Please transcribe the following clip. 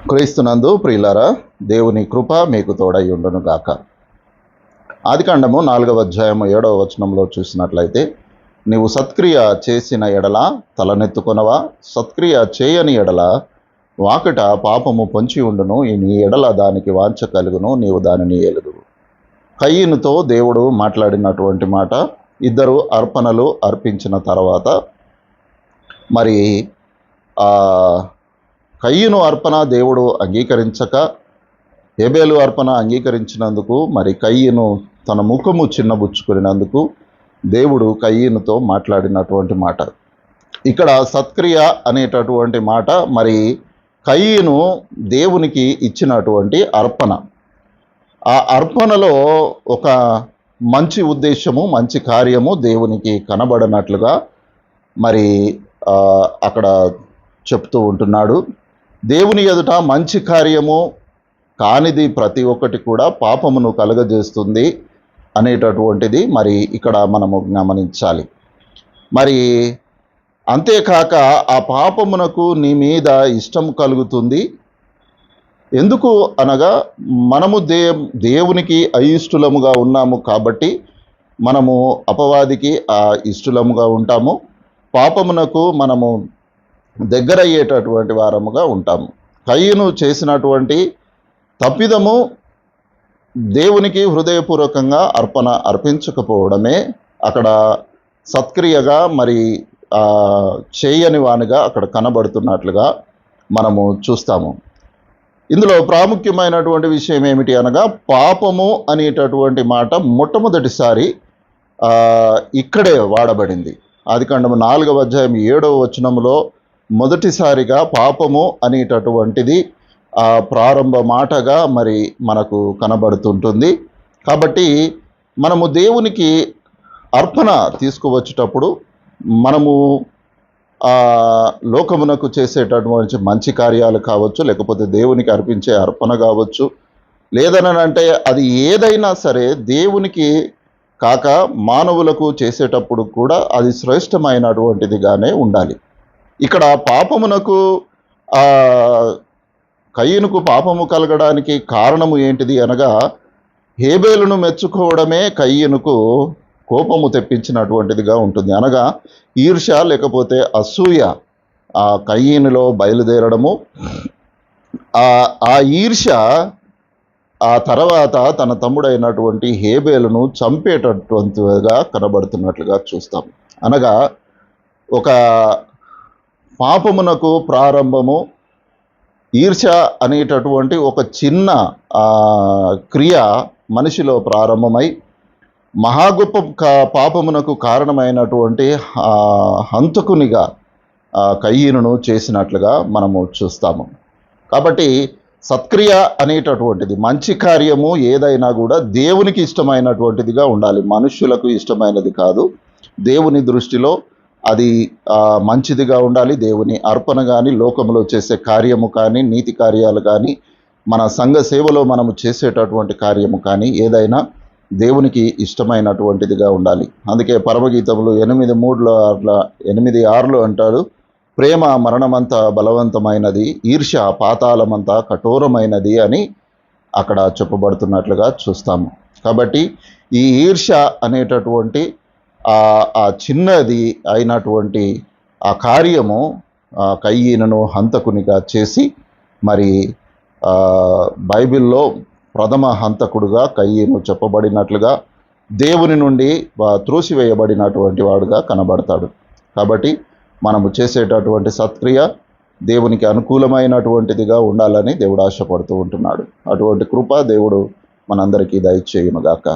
క్రీస్తునందు ప్రియులరా దేవుని కృప మీకు తోడై ఉండును గాక. ఆదికాండము నాలుగవ అధ్యాయము ఏడవ వచనంలో చూసినట్లయితే నీవు సత్క్రియ చేసిన ఎడల తలనెత్తుకొనవా? సత్క్రియ చేయని ఎడల వాకట పాపము పొంచి ఉండును ఈ నీ ఎడల దానికి వాంఛ కలుగును నీవు దానిని ఏలుదు కయ్యనుతో దేవుడు మాట్లాడినటువంటి మాట ఇద్దరు అర్పణలు అర్పించిన తర్వాత మరి కయ్యను అర్పణ దేవుడు అంగీకరించక హేబేలు అర్పణ అంగీకరించినందుకు మరి కయ్యను తన ముఖము చిన్నబుచ్చుకునేందుకు దేవుడు కయ్యనుతో మాట్లాడినటువంటి మాట. ఇక్కడ సత్క్రియ అనేటటువంటి మాట మరి కయ్యను దేవునికి ఇచ్చినటువంటి అర్పణ. ఆ అర్పణలో ఒక మంచి ఉద్దేశము మంచి కార్యము దేవునికి కనబడనట్లుగా మరి అక్కడ చెప్తూ ఉంటున్నాడు. దేవుని ఎదుట మంచి కార్యము కానిది ప్రతి ఒక్కటి కూడా పాపమును కలుగజేస్తుంది అనేటటువంటిది మరి ఇక్కడ మనము గమనించాలి. మరి అంతేకాక ఆ పాపమునకు నీ మీద ఇష్టం కలుగుతుంది. ఎందుకు అనగా మనము దే దేవునికి అయిష్టలముగా ఉన్నాము కాబట్టి మనము అపవాదికి ఆ ఇష్టలముగా ఉంటాము. పాపమునకు మనము దగ్గరయ్యేటటువంటి వారముగా ఉంటాము. కయ్యను చేసినటువంటి తప్పిదము దేవునికి హృదయపూర్వకంగా అర్పణ అర్పించకపోవడమే అక్కడ సత్క్రియగా మరి చేయని వానిగా అక్కడ కనబడుతున్నట్లుగా మనము చూస్తాము. ఇందులో ప్రాముఖ్యమైనటువంటి విషయం ఏమిటి అనగా పాపము అనేటటువంటి మాట మొట్టమొదటిసారి ఇక్కడే వాడబడింది. ఆదికాండము నాలుగవ అధ్యాయం ఏడవ వచనములో మొదటిసారిగా పాపము అనేటటువంటిది ప్రారంభ మాటగా మరి మనకు కనబడుతుంటుంది. కాబట్టి మనము దేవునికి అర్పణ తీసుకువచ్చేటప్పుడు మనము లోకమునకు చేసేటటువంటి మంచి కార్యాలు కావచ్చు లేకపోతే దేవునికి అర్పించే అర్పణ కావచ్చు లేదనంటే అది ఏదైనా సరే దేవునికి కాక మానవులకు చేసేటప్పుడు కూడా అది శ్రేష్టమైనటువంటిదిగానే ఉండాలి. ఇక్కడ పాపమునకు కయ్యనుకు పాపము కలగడానికి కారణము ఏంటిది అనగా హేబేలును మెచ్చుకోవడమే కయ్యనుకు కోపము తెప్పించినటువంటిదిగా ఉంటుంది. అనగా ఈర్ష్య లేకపోతే అసూయ ఆ కయ్యనులో బయలుదేరడము. ఆ ఈర్ష ఆ తర్వాత తన తమ్ముడైనటువంటి హేబేలను చంపేటటువంటిగా కనబడుతున్నట్లుగా చూస్తాం. అనగా ఒక పాపమునకు ప్రారంభము ఈర్ష అనేటటువంటి ఒక చిన్న క్రియ మనిషిలో ప్రారంభమై మహాగొప్ప కా- పాపమునకు కారణమైనటువంటి హంతకునిగా కయ్యను చేసినట్లుగా మనము చూస్తాము. కాబట్టి సత్క్రియ అనేటటువంటిది మంచి కార్యము ఏదైనా కూడా దేవునికి ఇష్టమైనటువంటిదిగా ఉండాలి. మనుష్యులకు ఇష్టమైనది కాదు. దేవుని దృష్టిలో అది మంచిదిగా ఉండాలి. దేవుని అర్పణ కానీ లోకంలో చేసే కార్యము కానీ నీతి కార్యాలు కానీ మన సంఘ సేవలో మనము చేసేటటువంటి కార్యము కానీ ఏదైనా దేవునికి ఇష్టమైనటువంటిదిగా ఉండాలి. అందుకే పరమగీతములు ఎనిమిది మూడులో అట్లా ఎనిమిది ఆరులో అంటాడు ప్రేమ మరణమంతా బలవంతమైనది ఈర్ష్య పాతాళమంతా కఠోరమైనది అని అక్కడ చెప్పబడుతున్నట్లుగా చూస్తాము. కాబట్టి ఈ ఈర్ష్య అనేటటువంటి ఆ చిన్నది అయినటువంటి ఆ కార్యము ఆ కయ్యీనను హంతకునిగా చేసి మరి బైబిల్లో ప్రథమ హంతకుడుగా కయ్యను చెప్పబడినట్లుగా దేవుని నుండి త్రూసివేయబడినటువంటి త్రోసివేయబడినటువంటి వాడుగా కనబడతాడు. కాబట్టి మనము చేసేటటువంటి సత్క్రియ దేవునికి అనుకూలమైనటువంటిదిగా ఉండాలని దేవుడు ఆశపడుతూ ఉంటున్నాడు. అటువంటి కృప దేవుడు మనందరికీ దయచేయునుగాక.